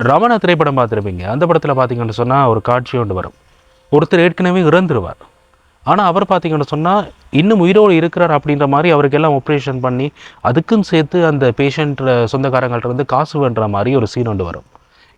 ரமணா திரைப்படம் பார்த்துருப்பீங்க. அந்த படத்தில் பார்த்தீங்கன்னு சொன்னால் ஒரு காட்சி ஒன்று வரும். ஒருத்தர் ஏற்கனவே இறந்துருவார். ஆனால் அவர் பார்த்தீங்கன்னு சொன்னால் இன்னும் உயிரோடு இருக்கிறார் அப்படின்ற மாதிரி அவருக்கு எல்லாம் ஆப்ரேஷன் பண்ணி அதுக்கும் சேர்த்து அந்த பேஷண்ட்டில் சொந்தக்காரங்கள்ட்ட இருந்து காசு வேண்டுற மாதிரி ஒரு சீன் ஒன்று வரும்.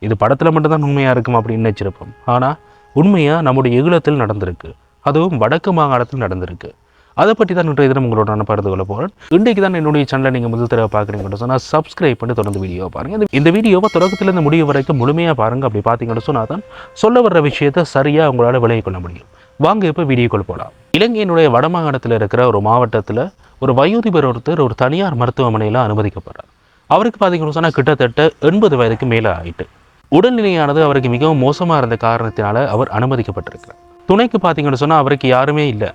இது படத்தில் மட்டும்தான் உண்மையாக இருக்கும் அப்படின்னு நினச்சிருப்போம். ஆனால் உண்மையாக நம்முடைய ஈழத்தில் நடந்திருக்கு. அதுவும் வடக்கு மாகாணத்தில் நடந்திருக்கு. அதை பற்றி தான் இன்றைய தினம் உங்களோட நான் பகிர்ந்து கொள்ள போகிறேன் இன்றைக்கு தான் என்னுடைய சேனலை நீங்கள் முதல் தடவை பார்க்குறீங்கன்னு சொன்னால் சப்ஸ்கிரைப் பண்ணி தொடர்ந்து வீடியோ பாருங்கள் இந்த- வீடியோவை தொடக்கத்திலேருந்து முடிவு வரைக்கும் முழுமையாக பாருங்கள் அப்படி பார்த்தீங்கன்னு சொன்னால் தான் சொல்ல வர்ற விஷயத்தை சரியாக உங்களால் விலகிக் கொள்ள முடியும். வாங்க இப்போ வீடியோக்குள் போகலாம் இலங்கையினுடைய வடமாகாணத்தில் இருக்கிற ஒரு மாவட்டத்தில் ஒரு வயோதிபர் ஒருத்தர் ஒரு தனியார் மருத்துவமனையில் அனுமதிக்கப்படுறார். அவருக்கு பார்த்தீங்கன்னு சொன்னால் கிட்டத்தட்ட எண்பது வயதுக்கு மேலே ஆயிட்டு. உடல்நிலையானது அவருக்கு மிகவும் மோசமாக இருந்த காரணத்தினால அவர் அனுமதிக்கப்பட்டிருக்கிறார். துணைக்கு பார்த்தீங்கன்னு சொன்னால் அவருக்கு யாருமே இல்லை.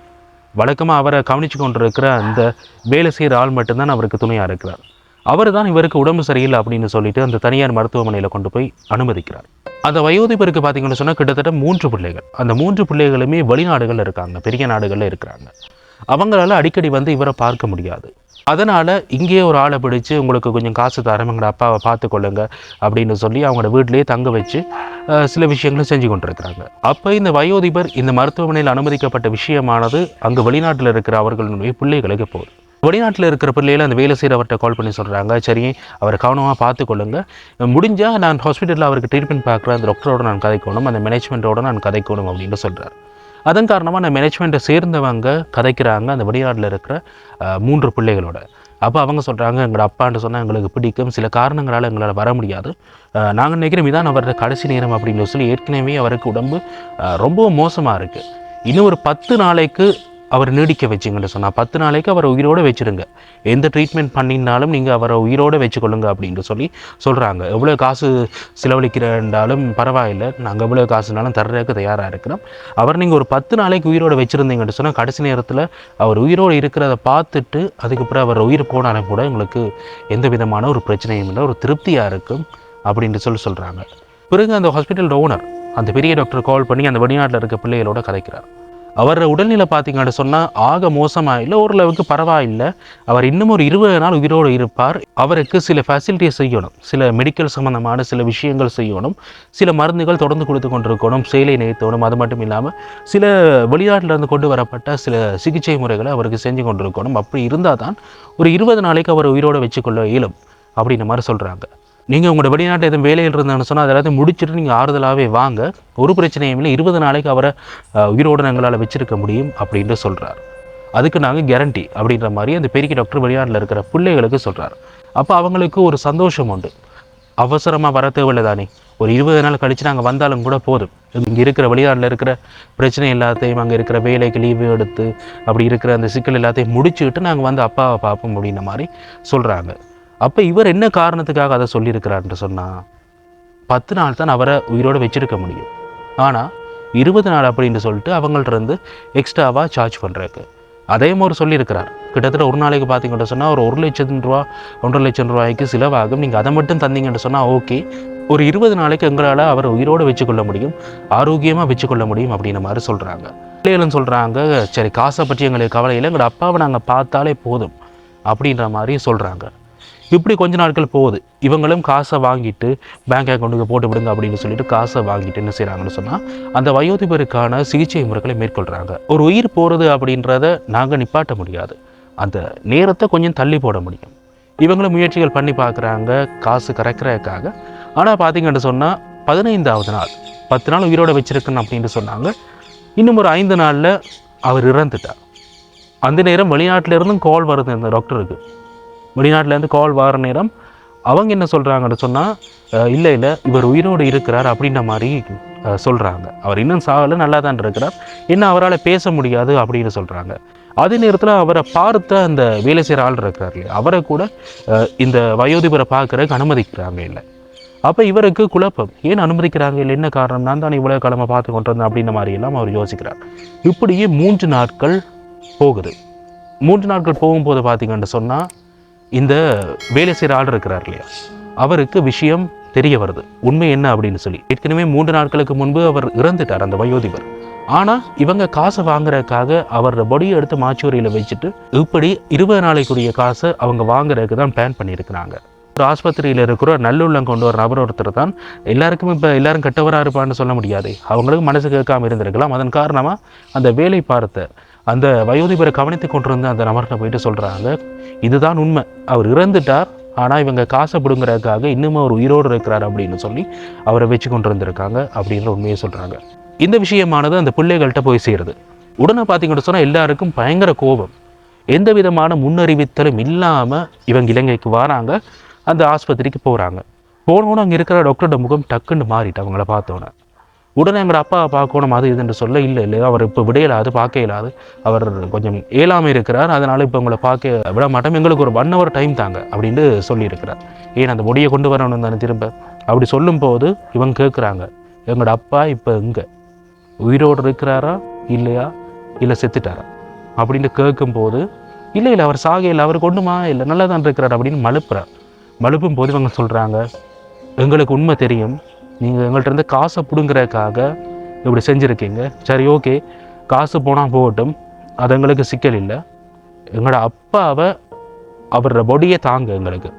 வழக்கமாக அவரை கவனித்து கொண்டிருக்கிற அந்த வேலை செய்கிற ஆள் மட்டும்தான் அவருக்கு துணையாக இருக்கிறார். அவர் தான் இவருக்கு உடம்பு சரியில்லை அப்படின்னு சொல்லிட்டு அந்த தனியார் மருத்துவமனையில் கொண்டு போய் அனுமதிக்கிறார். அந்த வயோதிபருக்கு பார்த்தீங்கன்னு சொன்னால் கிட்டத்தட்ட மூன்று பிள்ளைகள். அந்த மூன்று பிள்ளைகளுமே வெளிநாடுகளில் இருக்காங்க பெரிய நாடுகளில் இருக்கிறாங்க. அவங்களால அடிக்கடி வந்து இவரை பார்க்க முடியாது. அதனால் இங்கேயே ஒரு ஆளை பிடிச்சு உங்களுக்கு கொஞ்சம் காசு தரேன் எங்களோட அப்பாவை பார்த்துக்கொள்ளுங்க அப்படின்னு சொல்லி அவங்களோட வீட்லேயே தங்க வச்சு சில விஷயங்களை செஞ்சு கொண்டிருக்கிறாங்க. அப்போ இந்த வயோதிபர் இந்த மருத்துவமனையில் அனுமதிக்கப்பட்ட விஷயமானது அங்கே வெளிநாட்டில் இருக்கிற அவர்களுடைய பிள்ளைகளுக்கு போகுது வெளிநாட்டில் இருக்கிற பிள்ளைகளை அந்த வேலை செய்கிறவர்கிட்ட கால் பண்ணி சொல்கிறாங்க சரி அவரை கவனமாக பார்த்துக்கொள்ளுங்க முடிஞ்சால் நான் ஹாஸ்பிட்டலில் அவருக்கு ட்ரீட்மெண்ட் பார்க்குறேன். அந்த டாக்டரோட நான் கதைக்கணும். அந்த மேனேஜ்மெண்ட்டோட நான் கதைக்கணும் அப்படின்னு சொல்கிறார் அதன் காரணமாக அந்த மேனேஜ்மெண்ட்டை சேர்ந்தவங்க கதைக்கிறாங்க. அந்த வெளிநாட்டில் இருக்கிற மூன்று பிள்ளைகளோட. அப்போ அவங்க சொல்கிறாங்க எங்களோட அப்பான்னு சொன்னால் எங்களுக்கு பிடிக்கும். சில காரணங்களால் எங்களால் வர முடியாது. நாங்கள் நினைக்கிறோம் இதான் அவரோட கடைசி நேரம் அப்படின்னு சொல்லி ஏற்கனவே அவருக்கு உடம்பு ரொம்ப மோசமாக இருக்குது இன்னும் ஒரு பத்து நாளைக்கு அவர் நீடிக்க வச்சிங்கன்னு சொன்னால் பத்து நாளைக்கு அவரை உயிரோடு வச்சுருங்க. எந்த ட்ரீட்மெண்ட் பண்ணினாலும் நீங்கள் அவரை உயிரோடு வச்சுக்கொள்ளுங்க அப்படின்னு சொல்லி சொல்கிறாங்க எவ்வளோ காசு செலவழிக்கிறாலும் பரவாயில்லை. நாங்கள் எவ்வளோ காசுனாலும் தர்றதுக்கு தயாராக இருக்கிறோம். அவர் நீங்கள் ஒரு பத்து நாளைக்கு உயிரோடு வச்சுருந்தீங்கன்னு சொன்னால் கடைசி நேரத்தில் அவர் உயிரோடு இருக்கிறத பார்த்துட்டு அதுக்கப்புறம் அவர் உயிர் போனாலும் கூட எங்களுக்கு எந்த விதமான ஒரு பிரச்சனையும் இல்லை ஒரு திருப்தியாக இருக்கும் அப்படின்ட்டு சொல்லி சொல்கிறாங்க பிறகு அந்த ஹாஸ்பிட்டல் ஓனர் அந்த பெரிய டாக்டர் கால் பண்ணி அந்த வெளிநாட்டில் இருக்க பிள்ளைகளோட கதைக்கிறார். அவர் உடல்நிலை பார்த்தீங்கன்னு சொன்னால் ஆக மோசமாக இல்லை ஓரளவுக்கு பரவாயில்லை. அவர் இன்னும் ஒரு இருபது நாள் உயிரோடு இருப்பார். அவருக்கு சில ஃபெசிலிட்டிஸ் செய்யணும். சில மெடிக்கல் சம்மந்தமான சில விஷயங்கள் செய்யணும். சில மருந்துகள் தொடர்ந்து கொடுத்து கொண்டிருக்கணும். செயலை நிறுத்தணும் அது மட்டும் இல்லாமல் சில வெளிநாட்டிலிருந்து கொண்டு வரப்பட்ட சில சிகிச்சை முறைகளை அவருக்கு செஞ்சு கொண்டிருக்கணும். அப்படி இருந்தால் தான் ஒரு இருபது நாளைக்கு அவர் உயிரோடு வச்சுக்கொள்ள இயலும். அப்படின்ற மாதிரி சொல்கிறாங்க நீங்கள் உங்களோட வெளிநாட்டில் எதுவும் வேலையில் இருந்தான்னு சொன்னால் அதை எல்லாத்தையும் முடிச்சுட்டு நீங்கள் ஆறுதலாகவே வாங்க. ஒரு பிரச்சனையும் இல்லை. இருபது நாளைக்கு அவரை உயிரோடு எங்களால் வச்சிருக்க முடியும் அப்படின்ட்டு சொல்கிறார் அதுக்கு நாங்கள் கேரண்டி அப்படின்ற மாதிரி அந்த பெரிய டாக்டர் வெளிநாட்டில் இருக்கிற பிள்ளைகளுக்கு சொல்கிறார் அப்போ அவங்களுக்கு ஒரு சந்தோஷம் உண்டு. அவசரமாக வர தேவையில்லை தானே ஒரு இருபது நாள் கழித்து நாங்கள் வந்தாலும் கூட போதும். இங்கே இருக்கிற வெளிநாட்டில் இருக்கிற பிரச்சனை எல்லாத்தையும் அங்கே இருக்கிற வேலைக்கு லீவு எடுத்து அப்படி இருக்கிற அந்த சிக்கல் எல்லாத்தையும் முடிச்சுக்கிட்டு நாங்கள் வந்து அப்பாவை பார்ப்போம் அப்படின்ற மாதிரி சொல்கிறாங்க அப்போ இவர் என்ன காரணத்துக்காக அதை சொல்லியிருக்கிறார்ன்ட்டு சொன்னால் பத்து நாள் தான் அவரை உயிரோடு வச்சிருக்க முடியும். ஆனால் இருபது நாள் அப்படின்னு சொல்லிட்டு அவங்கள்ட்ட இருந்து எக்ஸ்ட்ராவாக சார்ஜ் பண்ணுறாரு அதே மாதிரி சொல்லியிருக்கிறார். கிட்டத்தட்ட ஒரு நாளைக்கு பார்த்தீங்கன்னு சொன்னால் ஒரு ஒரு லட்சம் ரூபா ஒன்றரை லட்சம் ரூபாய்க்கு செலவாகும். நீங்கள் அதை மட்டும் தந்தீங்கன்னு சொன்னால் ஓகே. ஒரு இருபது நாளைக்கு எங்களால் அவரை உயிரோடு வச்சுக்கொள்ள முடியும் ஆரோக்கியமாக வச்சுக்கொள்ள முடியும் அப்படின்ற மாதிரி சொல்கிறாங்க பிள்ளைகளும் சொல்கிறாங்க சரி காசை பற்றி எங்களுக்கு கவலை இல்லை எங்களோட அப்பாவை நாங்கள் பார்த்தாலே போதும் அப்படின்ற மாதிரி சொல்கிறாங்க இப்படி கொஞ்ச நாட்கள் போகுது. இவங்களும் காசை வாங்கிட்டு பேங்க் அக்கௌண்ட்டுக்கு போட்டு விடுங்க அப்படின்னு சொல்லிட்டு காசை வாங்கிட்டு என்ன செய்கிறாங்கன்னு சொன்னால் அந்த வயோதிபருக்கான சிகிச்சை முறைகளை மேற்கொள்கிறாங்க ஒரு உயிர் போகிறது அப்படின்றத நாங்கள் நிப்பாட்ட முடியாது. அந்த நேரத்தை கொஞ்சம் தள்ளி போட முடியும். இவங்களும் முயற்சிகள் பண்ணி பார்க்குறாங்க காசு கறக்கிறதுக்காக. ஆனால் பார்த்தீங்கன்னு சொன்னால் பதினைந்தாவது நாள் பத்து நாள் உயிரோட வச்சுருக்கணும் அப்படின்னு சொன்னாங்க. இன்னும் ஒரு ஐந்து நாளில் அவர் இறந்துட்டார். அந்த நேரம் வெளிநாட்டிலிருந்தும் கால் வருது அந்த டாக்டருக்கு வெளிநாட்டிலேருந்து கால் வர நேரம் அவங்க என்ன சொல்கிறாங்கன்னு சொன்னால் இல்லை இல்லை இவர் உயிரோடு இருக்கிறார் அப்படின்ற மாதிரி சொல்கிறாங்க அவர் இன்னும் சாகலை நல்லா தான் இருக்கிறார். என்ன அவரால் பேச முடியாது அப்படின்னு சொல்கிறாங்க அதே நேரத்தில் அவரை பார்த்த அந்த வேலை செய்கிற ஆள் இருக்கிறார் இல்லையா அவரை கூட இந்த வயோதிபரை பார்க்குறதுக்கு அனுமதிக்கிறாங்க இல்லை. அப்போ இவருக்கு குழப்பம். ஏன் அனுமதிக்கிறாங்க இல்லை? என்ன காரணம்? நான் தான் இவ்வளோ கிழமை பார்த்து கொண்டு வந்தேன் அப்படின்ற மாதிரி எல்லாம் அவர் யோசிக்கிறார். இப்படியே மூன்று நாட்கள் போகுது. மூன்று நாட்கள் போகும்போது பார்த்தீங்கன்னு சொன்னால் இந்த வேலை செய்கிற ஆள் இருக்கிறார் இல்லையா? அவருக்கு விஷயம் தெரிய வருது. உண்மை என்ன அப்படின்னு சொல்லி. ஏற்கனவே மூன்று நாட்களுக்கு முன்பு அவர் இறந்துட்டார் அந்த வயோதிபர். ஆனால் இவங்க காசை வாங்குறதுக்காக அவரோட பொடியை எடுத்து மாச்சூரியில் வச்சுட்டு இப்படி இருபது நாளைக்குரிய காசை அவங்க வாங்குறதுக்கு தான் பிளான் பண்ணியிருக்கிறாங்க. ஒரு ஆஸ்பத்திரியில் இருக்கிற நல்லுள்ளம் கொண்டு வர நபர் ஒருத்தர் தான் எல்லாருக்கும் இப்போ எல்லாரும் கெட்டவராக இருப்பான்னு சொல்ல முடியாது. அவங்களுக்கு மனசு கேட்காம இருந்திருக்கலாம். அதன் காரணமாக அந்த வேலை பார்த்த அந்த வயோதிபரை கவனித்து கொண்டிருந்த அந்த நபர்கிட்ட போயிட்டு சொல்கிறாங்க இதுதான் உண்மை. அவர் இறந்துட்டார் ஆனால் இவங்க காசை பிடுங்குறதுக்காக இன்னும் அவர் உயிரோடு இருக்கிறார் அப்படின்னு சொல்லி அவரை வச்சு கொண்டு வந்திருக்காங்க அப்படின்ற உண்மையை சொல்கிறாங்க இந்த விஷயமானது அந்த பிள்ளைகள்கிட்ட போய் சேருது. உடனே பார்த்தீங்கன்னு சொன்னால் எல்லாருக்கும் பயங்கர கோபம். எந்த விதமான முன்னறிவித்தலும் இல்லாமல் இவங்க இலங்கைக்கு வராங்க அந்த ஆஸ்பத்திரிக்கு போகிறாங்க போனோன்னு அங்கே இருக்கிற டாக்டரோட முகம் டக்குன்னு மாறிட்டு அவங்கள பார்த்தோன்னே உடனே எங்களோட அப்பாவை பார்க்கணும் அது இதுன்னு சொல்ல இல்லை இல்லை. அவர் இப்போ விடையலாது பார்க்க இயலாது. அவர் கொஞ்சம் இயலாமல் இருக்கிறார். அதனால் இப்போ உங்களை பார்க்க விட மாட்டோம். எங்களுக்கு ஒரு ஒன் ஹவர் டைம் தாங்க அப்படின்ட்டு சொல்லியிருக்கிறார். ஏன் அந்த முடியை கொண்டு வரணும் தானே திரும்ப? அப்படி சொல்லும்போது இவங்க கேட்குறாங்க எங்களோட அப்பா இப்போ எங்கே? உயிரோடு இருக்கிறாரா இல்லையா? இல்லை செத்துட்டாரா? அப்படின்னு கேட்கும்போது இல்லை இல்லை அவர் சாகையில் அவர் கொண்டுமா இல்லை நல்லா தான் இருக்கிறார் அப்படின்னு மழுப்புறார். மழுப்பும் போது இவங்க சொல்கிறாங்க எங்களுக்கு உண்மை தெரியும். நீங்கள் எங்கள்கிட்ட இருந்து காசை பிடுங்குறதுக்காக இப்படி செஞ்சுருக்கீங்க. சரி ஓகே. காசு போனால் போகட்டும். அது எங்களுக்கு சிக்கல் இல்லை. எங்களோட அப்பாவை அவரோட பொடியை தாங்க எங்களுக்கு.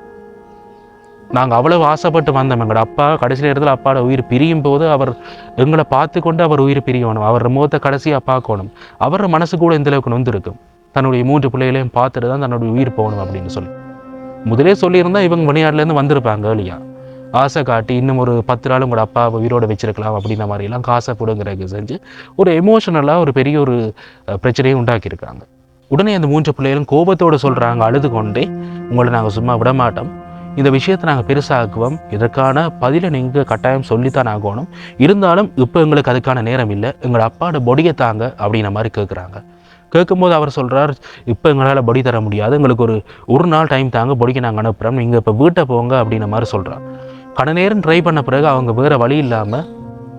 நாங்கள் அவ்வளவு ஆசைப்பட்டு வந்தோம். எங்களோட அப்பா கடைசி நேரத்தில் அப்பாவோட உயிர் பிரியும் போது அவர் எங்களை பார்த்து கொண்டு அவர் உயிர் பிரியணும் அவர் முகத்தை கடைசியாக பார்க்கணும். அவர் மனசு கூட இந்த அளவுக்கு நொந்திருக்கும். தன்னுடைய மூன்று பிள்ளைகளையும் பார்த்துட்டு தான் தன்னுடைய உயிர் போகணும் அப்படின்னு சொல்லி. முதலே சொல்லியிருந்தால் இவங்க வெளிநாட்டிலேருந்து வந்திருப்பாங்க இல்லையா ஆசை காட்டி இன்னும் ஒரு பத்து நாள் உங்களோட அப்பா உயிரோட வச்சிருக்கலாம் அப்படின்ற மாதிரிலாம் காசை கொடுங்கிறது செஞ்சு ஒரு எமோஷனலாக ஒரு பெரிய ஒரு பிரச்சனையை உண்டாக்கியிருக்காங்க. உடனே அந்த மூன்று பிள்ளைகளும் கோபத்தோடு சொல்கிறாங்க அழுது கொண்டே உங்களை நாங்கள் சும்மா விட மாட்டோம் இந்த விஷயத்தை நாங்கள் பெருசாக்குவோம். இதற்கான பதிலை நீங்கள் கட்டாயம் சொல்லித்தான் ஆகணும். இருந்தாலும் இப்போ எங்களுக்கு அதுக்கான நேரம் இல்லை. எங்களோட அப்பாவோட பொடியை தாங்க அப்படின்ற மாதிரி கேட்குறாங்க கேட்கும்போது அவர் சொல்கிறார் இப்போ எங்களால் பொடி தர முடியாது. எங்களுக்கு ஒரு ஒரு நாள் டைம் தாங்க பொடிக்கு நாங்கள் அனுப்புகிறோம் நீங்கள் இப்போ வீட்டை போங்க அப்படின்ற மாதிரி சொல்கிறார் கடை நேரம் ட்ரை பண்ண பிறகு அவங்க வேறு வழி இல்லாமல்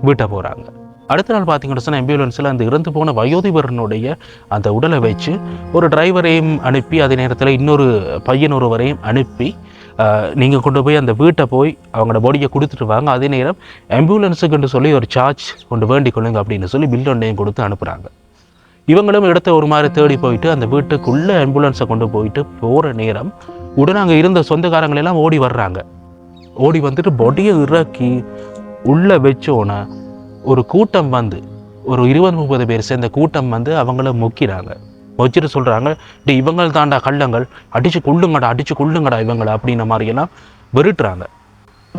வீட்டை போகிறாங்க அடுத்த நாள் பார்த்தீங்கன்னு சொன்னால் ஆம்புலன்ஸில் அந்த இறந்து போன வயோதிபரனுடைய அந்த உடலை வச்சு ஒரு டிரைவரையும் அனுப்பி அதே நேரத்தில் இன்னொரு பையன் ஒருவரையும் அனுப்பி நீங்கள் கொண்டு போய் அந்த வீட்டை போய் அவங்களோட பாடியை கொடுத்துட்டு வாங்க. அதே நேரம் ஆம்புலன்ஸுக்குன்னு சொல்லி ஒரு சார்ஜ் கொண்டு வேண்டிக் கொள்ளுங்க அப்படின்னு சொல்லி பில் ஒன்றையும் கொடுத்து அனுப்புகிறாங்க இவங்களும் இடத்த ஒரு மாதிரி தேடி போயிட்டு அந்த வீட்டுக்குள்ளே ஆம்புலன்ஸை கொண்டு போயிட்டு போகிற நேரம் உடனே அங்கே இருந்த சொந்தக்காரங்களெல்லாம் ஓடி வர்றாங்க. ஓடி வந்துட்டு பொடியை இறக்கி உள்ளே வச்சோன்னே ஒரு கூட்டம் வந்து ஒரு இருபது முப்பது பேர் சேர்ந்த கூட்டம் வந்து அவங்கள மொக்கிறாங்க. வச்சுட்டு சொல்கிறாங்க டி இவங்கள் தாண்டா கள்ளங்கள் அடித்து கொள்ளுங்கடா அடித்து கொள்ளுங்கடா இவங்களை அப்படின்ன மாதிரியெல்லாம் வெறுட்டுறாங்க.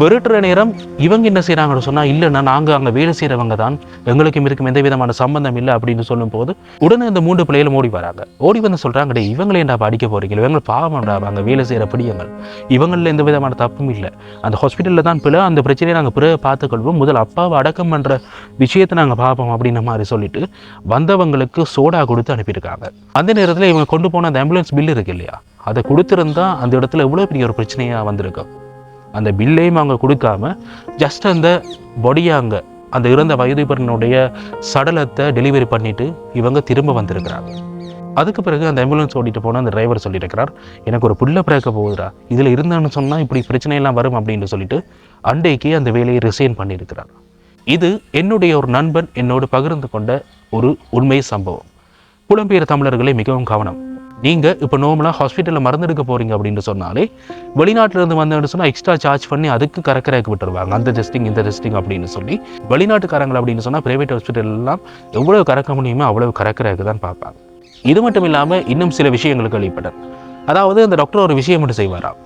வெறுட்டுற நேரம் இவங்க என்ன செய்கிறாங்கன்னு சொன்னால் இல்லைன்னா நாங்கள் அங்கே வேலை செய்கிறவங்க தான். எங்களுக்கும் இருக்கும் எந்த விதமான சம்பந்தம் இல்லை அப்படின்னு சொல்லும்போது உடனே இந்த மூன்று பிள்ளைகளும் ஓடி வராங்க. ஓடி வந்து சொல்கிறாங்க டே இவங்களே என்ன அடிக்க போகிறீங்க இவங்க பாவம்டா அங்கே வேலை செய்கிற பிடியங்கள். இவங்களில் எந்த விதமான தப்பும் இல்லை. அந்த ஹாஸ்பிட்டலில் தான் பிள்ளை அந்த பிரச்சனையை நாங்கள் பிறகு பார்த்துக்கொள்வோம். முதல் அப்பாவை அடக்கம் பண்ணுற விஷயத்தை நாங்கள் பார்ப்போம் அப்படின்ற மாதிரி சொல்லிட்டு வந்தவங்களுக்கு சோடா கொடுத்து அனுப்பியிருக்காங்க. அந்த நேரத்தில் இவங்க கொண்டு போன அந்த ஆம்புலன்ஸ் பில் இருக்கு இல்லையா? அதை கொடுத்துருந்தா அந்த இடத்துல எவ்வளோ பெரிய ஒரு பிரச்சனையாக வந்திருக்கும். அந்த பில்லையும் அவங்க கொடுக்காம ஜஸ்ட் அந்த பொடியை அங்கே அந்த இறந்த வயதுபரனுடைய சடலத்தை டெலிவரி பண்ணிவிட்டு இவங்க திரும்ப வந்திருக்கிறாங்க. அதுக்கு பிறகு அந்த ஆம்புலன்ஸ் ஓட்டிட்டு போன அந்த டிரைவர் சொல்லியிருக்கிறார் எனக்கு ஒரு புள்ள பிறக்க போகுதுரா இதில் இருந்தான்னு சொன்னால் இப்படி பிரச்சனையெல்லாம் வரும் அப்படின்னு சொல்லிட்டு அண்டைக்கு அந்த வேலையை ரிசைன் பண்ணியிருக்கிறார். இது என்னுடைய ஒரு நண்பன் என்னோடு பகிர்ந்து கொண்ட ஒரு உண்மை சம்பவம். புலம்பெயர் தமிழர்களை மிகவும் கவனம். நீங்கள் இப்போ நார்மலாக ஹாஸ்பிட்டலில் மருந்து எடுக்க போகிறீங்க அப்படின்னு சொன்னாலே வெளிநாட்டிலேருந்து வந்தேன்னு சொன்னால் எக்ஸ்ட்ரா சார்ஜ் பண்ணி அதுக்கு கறக்கறதுக்கு விட்டுருவாங்க. அந்த டெஸ்டிங் இந்த டெஸ்டிங் அப்படின்னு சொல்லி வெளிநாட்டுக்காரங்கள் அப்படின்னு சொன்னால் ப்ரைவேட் ஹாஸ்பிட்டல் எல்லாம் எவ்வளவு கறக்க முடியுமோ அவ்வளோ கறக்கறதுக்கு தான் பார்ப்பாங்க. இது மட்டும் இல்லாமல் இன்னும் சில விஷயங்களுக்கு வெளிப்பட்டேன் அதாவது அந்த டாக்டர் ஒரு விஷயம் ஒன்று செய்வாராம்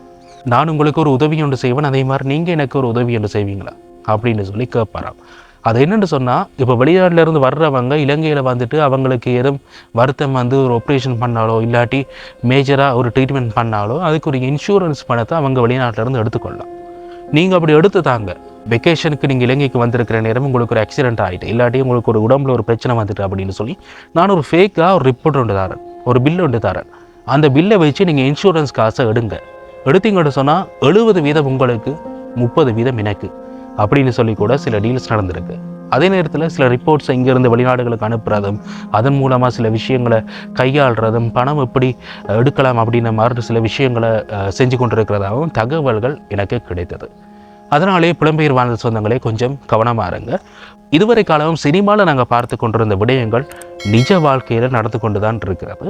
நான் உங்களுக்கு ஒரு உதவி ஒன்று செய்வேன் அதே மாதிரி நீங்கள் எனக்கு ஒரு உதவி ஒன்று செய்வீங்களா? அப்படின்னு சொல்லி கேட்பாராம். அது என்னென்னு சொன்னால் இப்போ வெளிநாட்டிலேருந்து வர்றவங்க இலங்கையில் வந்துட்டு அவங்களுக்கு எதுவும் வருத்தம் வந்து ஒரு ஆப்ரேஷன் பண்ணாலோ இல்லாட்டி மேஜராக ஒரு ட்ரீட்மெண்ட் பண்ணாலோ அதுக்கு ஒரு இன்சூரன்ஸ் பணத்தை அவங்க வெளிநாட்டிலேருந்து எடுத்துக்கொள்ளலாம். நீங்கள் அப்படி எடுத்து தாங்க. வெக்கேஷனுக்கு நீங்கள் இலங்கைக்கு வந்திருக்கிற நேரம் உங்களுக்கு ஒரு ஆக்சிடென்ட் ஆகிட்டு இல்லாட்டி உங்களுக்கு ஒரு உடம்புல ஒரு பிரச்சனை வந்துட்டு அப்படின்னு சொல்லி நான் ஒரு ஃபேக்காக ஒரு ரிப்போர்ட் ஒன்று தரேன். ஒரு பில் ஒன்று தரேன். அந்த பில்லை வச்சு நீங்கள் இன்சூரன்ஸ் காசை எடுங்க. எடுத்தீங்கன்னு சொன்னால் எழுபது வீதம் உங்களுக்கு முப்பது வீதம் எனக்கு. அப்படின்னு சொல்லி கூட சில டீல்ஸ் நடந்திருக்கு. அதே நேரத்தில் சில ரிப்போர்ட்ஸ் இங்கேருந்து வெளிநாடுகளுக்கு அனுப்புறதும் அதன் மூலமாக சில விஷயங்களை கையாளுறதும் பணம் எப்படி எடுக்கலாம் அப்படின்ற மாதிரி சில விஷயங்களை செஞ்சு கொண்டிருக்கிறதாகவும் தகவல்கள் எனக்கு கிடைத்தது. அதனாலே புலம்பெயர் வாழ்ந்த சொந்தங்களே கொஞ்சம் கவனமாக இருங்க. இதுவரை காலமும் சினிமாவில் நாங்கள் பார்த்து கொண்டிருந்த விடயங்கள் நிஜ வாழ்க்கையில் நடந்து கொண்டு தான் இருக்கிறது.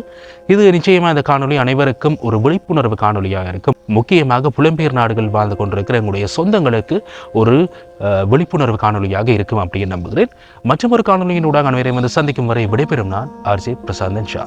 இது நிச்சயமாக இந்த காணொளி அனைவருக்கும் ஒரு விழிப்புணர்வு காணொலியாக இருக்கும். முக்கியமாக புலம்பெயர் நாடுகள் வாழ்ந்து கொண்டிருக்கிற எங்களுடைய சொந்தங்களுக்கு ஒரு விழிப்புணர்வு காணொலியாக இருக்கும் அப்படின்னு நம்புகிறேன். மற்றும் ஒரு காணொலியின் ஊடாக அனைவரையும் வந்து சந்திக்கும் வரை விடைபெறும் நான் ஆர்ஜே பிரசாந்தன் ஷா.